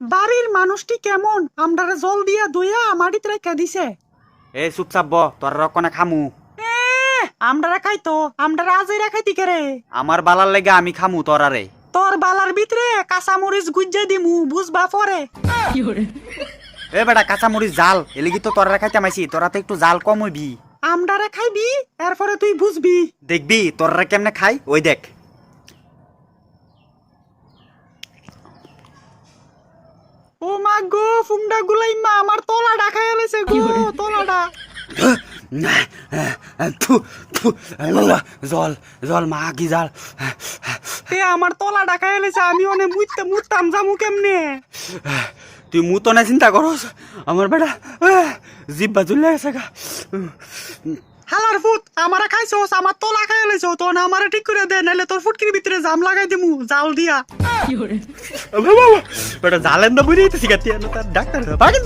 বাড়ির মানুষটি কেমন? আমরা জল দিয়া দুইয়া মাটিতে রেখে দিছে। এ চুপচাপ ব তোর রকনে খামু। এ আমরা খাইতো আমরা আজই রাখাইতি কেরে আমার বালার লেগে আমি খামু তোরারে তোর বালার ভিতরে কাঁচামরিচ গুজ্জে দিমু বুঝবা পরে? এ বেটা কাঁচামরিচ জাল। এলিগি তো তোরা খাইতে মাইছি তোরা তো একটু জাল কম হইবি। আমরা খাইবি এরপরে তুই বুঝবি। দেখবি তোরা কেমনে খাই? ওই দেখ ও মা গো ফুমডা গুলাই মা আমার তলা ডাকাই এলেছে গো তলাটা। জল জল মা কি জাল? তে আমার তলা ডাকাই এলেছে আমি অনেক মুইতে মুততাম জামু কেমনে? তুই মু তো না চিন্তা করস। আমার বেটা জিব্বা চলে গেছে গা। হালার ফুট আমারে খাইছস আমার তো লাগাই এলেছো তো না আমারে ঠিক করে দে নাহলে তোর ফুটকির ভিতরে জাম লাগাই দিমু জাল দিয়া। বেটা জালেন না বুঝে তার ডাক্তার বাগিন